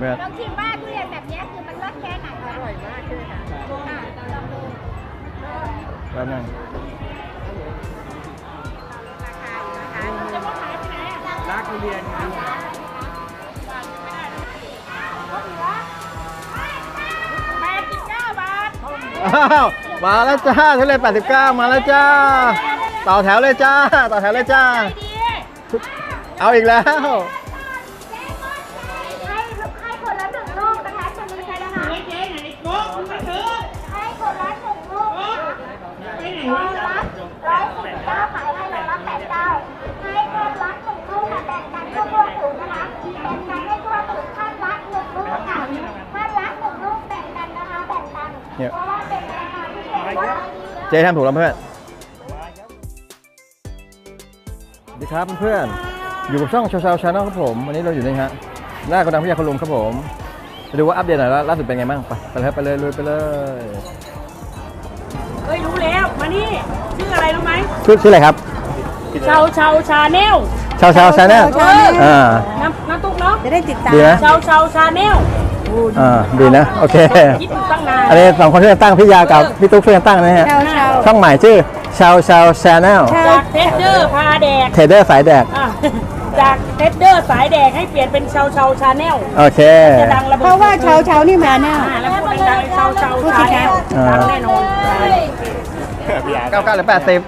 เพื่อนลองชิมว่าทุเรียนแบบเนี้ยคือมันรสแค่ไหนอร่อยมากใช่ไหมคะค่ะลองดูแป๊บนึงราคาอยู่นะคะจะมาขายไปไหนอะรักทุเรียนครับแปดสิบเก้าบาทอ้าวมาแล้วจ้าทุเรียน89 มาแล้วจ้า ต่อแถวเลยจ้า ต่อแถวเลยจ้าดีเอาอีกแล้ว เจ๊ทำถูกแล้วเพื่อนสวัสดีครับเพื่อนๆอยู่กับช่องชาวชาวชาแนลครับผม วันนี้เราอยู่ในฮะหน้ากระดังพิยาคุณลุงครับผมไปดูว่าอัปเดตหน่อยแล้วล่าสุดเป็นไงบ้างไปไปเลยครับไปเลยลุยไปเลยเฮ้ยรู้แล้วมานี่ชื่ออะไรรู้ไหมชื่อชื่ออะไรครับชาวชาวชาแนลชาวชาวชาแนลอ่าน้ำน้ำตุ๊กเนาะจะได้ติดตามดีนะชาวชาวชาแนล อ่าดีนะ โอเค คิดอยู่ตั้งนานอันนี้สองคนช่วยกันตั้งพี่ยากับพี่ตุ๊กช่วยกันตั้งนะฮะชาวชาวช่องใหม่ชื่อชาวชาวชาแนลจากเทสเดอร์พาแดกเทรดเดอร์สายแดกอะจากเทสเดอร์สายแดกให้เปลี่ยนเป็นชาวชาวชาแนลโอเค จะดังระเบิดเพราะว่าชาวชาวนี่มาแน่อ่าแล้วพูดดังๆชาวชาวชาแนลอ่า ดังแน่นอนเก้าเก้าหรือแปดสิบ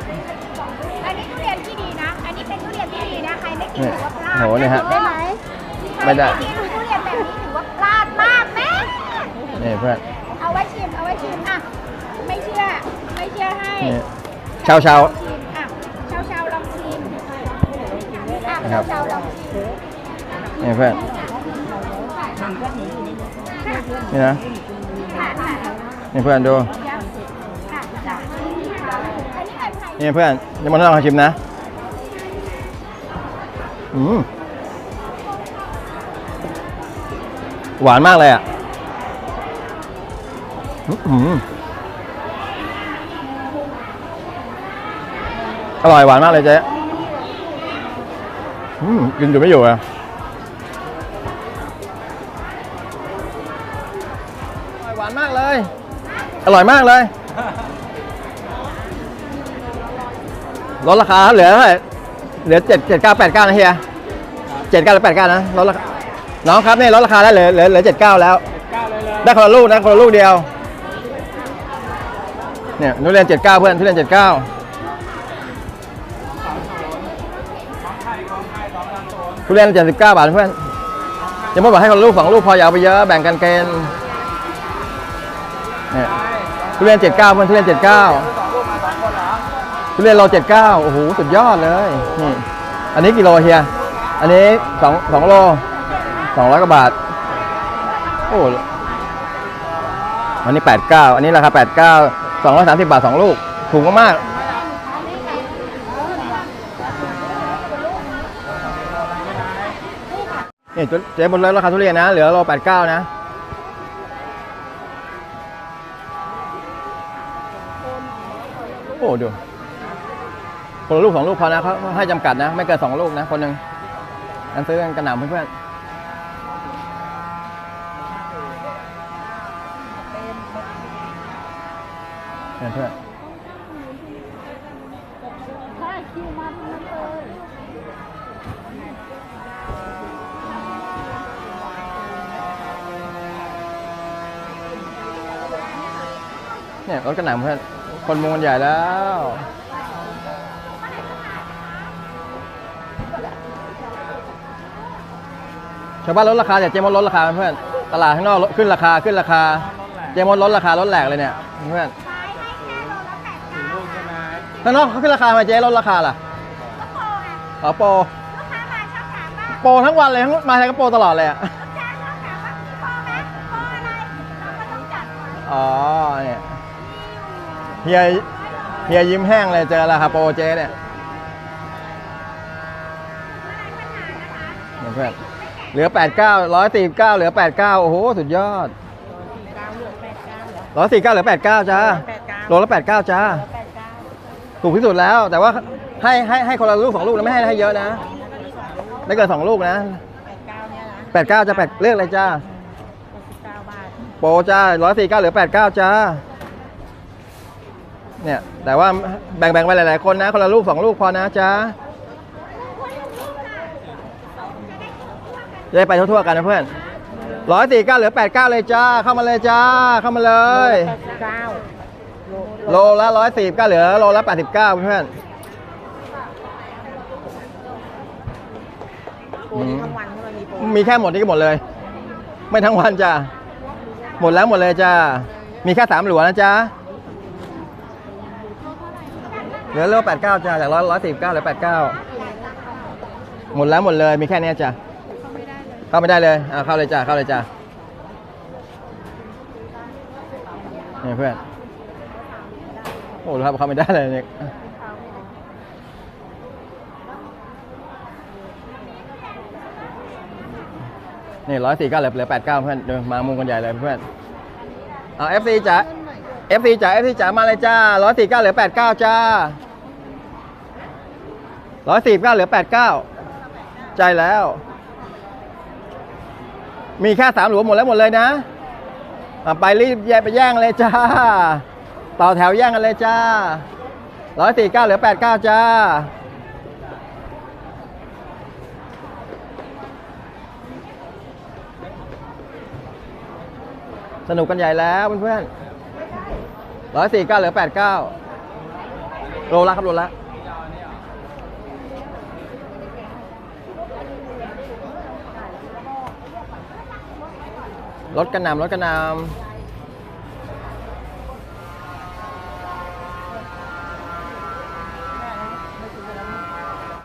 อันนี้ทุเรียนที่ดีนะ อันนี้เป็นทุเรียนที่ดีนะ ใครไม่กินถือว่าพลาดโหเนี่ยฮะ ได้ไหมไม่ได้ใครกิน นี่เพื่อนเอาไว้ชิมเอาไว้ชิมอะไม่เชื่อไม่เชื่อให้นี่ชาวชาวชิมอะชาวชาวๆลองชิมอะครัชาบวชาวๆลองชิมนี่เพื่อนนี่นะค่ะค่ะนี่เพื่อนดูค่ะค่ะอันนี้อันไทยนี่เพื่อนยังมาลองชิมนะอืมหวานมากเลยอะ อื้อหืออร่อยหวานมากเลยเจ๊อืมกินอยู่ไม่อยู่อะอร่อยหวานมากเลย อร่อยมากเลย ลดราคาเหลือเท่าไหร่เหลือเจ็ดเจ็ดเก้าแปดเก้านะเฮียเจ็ดเก้าหรือแปดเก้านะลดราคาน้องครับนี่ลดราคาได้เหลือเหลือเหลือเจ็ดเก้าแล้วก้าวเลยเลยได้คนละลูกนะคนละลูกเดียว เนี่ยทุเรียนเจ็ดเก้าเพื่อนทุเรียนเจ็ดเก้าทุเรียนเจ็ดสิบเก้าบาทเพื่อนจะไม่บอกให้คนลูกสองลูกพออย่าเอาไปเยอะแบ่งกันเกณฑ์เนี่ยทุเรียนเจ็ดเก้าเพื่อนทุเรียนเจ็ดเก้าทุเรียนโลเจ็ดเก้าโอ้โหสุดยอดเลยนี่อันนี้กี่โลเฮียอันนี้สองสองโลสองร้อยกว่าบาทโอ้อันนี้แปดเก้าอันนี้ราคาแปดเก้า สองร้อยสามสิบบาทสองลูก ถูกมากๆนี่เจ๊บนเลยราคาทุเรียนนะ เหลือโลแปดเก้านะโอ้ดูคนลูกสองลูกพอนะเขาให้จำกัดนะ ไม่เกินสองลูกนะ คนหนึ่งงั้นซื้อกันกระหน่ำเพื่อนๆ เนี่ยเพื่อนเนี่ยรถกระหน่ำเพื่อนคนมุงกันใหญ่แล้วชาวบ้านลดราคาแต่เจมอนลดราคาเพื่อนตลาดข้างนอกขึ้นราคาขึ้นราคา เจมอนลดราคาลดแหลกเลยเนี่ยเพื่อน ไหมข้างนอกเขาขึ้นราคาไหมเจ๊ลดราคาล่ะก็โปรไงอ๋อโปรลูกค้ามาชอบถามว่าโปรทั้งวันเลยทั้งมาไทยก็โปรตลอดเลยอะลูกค้าชอบถามว่าโปรไหมโปรอะไรเราก็ต้องจัดให้อ๋อเนี่ยเฮียเฮียยิ้มแห้งเลยเจอราคาโปรเจ๊เนี่ยเนี่ยเพื่อนเหลือ 89 149 เหลือ 89 โอ้โห สุดยอด149เหลือ 89 จ้าโลละ 89 จ้า ถูกที่สุดแล้ว แต่ว่าให้ให้ให้คนละลูกสองลูกนะไม่ให้ให้เยอะนะ ไม่เกินสองลูกนะ89จะแปดเลือกเลยจ้าโปรจ้าร้อยสี่เก้าหลือแปดเก้าจ้าเนี่ยแต่ว่าแบ่งๆไปหลายๆคนนะ คนละลูกสองลูกพอนะจ้าจะได้ไปทั่วๆกันนะเพื่อนร้อยสี่เก้าหลือแปดเก้าเลยจ้า เข้ามาเลยจ้า เข้ามาเลยเก้า โลละร้อยสี่ก็เหลือโลละแปดสิบเก้าเพื่อนโปรนี้ทั้งวันใช่ไหมมีโปรมีแค่หมดนี้ก็หมดเลย ไม่ทั้งวันจ้าหมดแล้วหมดเลยจ้ามีแค่สามหลัวนะจ้าเหลือโลแปดเก้าจ้าจากร้อยร้อยสิบเก้าเหลือแปดเก้าหมดแล้วหมดเลย มีแค่เนี้ยจ้าเข้าไม่ได้เลยอ่าเข้าเลยจ้าเข้าเลยจ้าเนี่ยเพื่อน โอ้ดูครับเข้าไม่ได้เลยเนี่ยนี่ร้อยสี่เก้าเหลือเหลือแปดเก้าเพื่อนเดินมามุงกันใหญ่เลยเพื่อนเอาเอฟซีจ๋าเอฟซีจ๋าเอฟซีจ๋ามาเลยจ้าร้อยสี่เก้าเหลือแปดเก้าจ้าร้อยสี่เก้าเหลือแปดเก้าใจแล้ว มีแค่สามหลวหมดแล้วหมดเลยนะไปรีบแยกไปแย่งเลยจ้า ต่อแถวแย่งกันเลยจ้าร้อยสี่เก้าเหลือแปดเก้าจ้า สนุกกันใหญ่แล้วเพื่อนๆร้อยสี่เก้าเหลือแปดเก้าโลละครับโลละรถกระนำรถกระนำ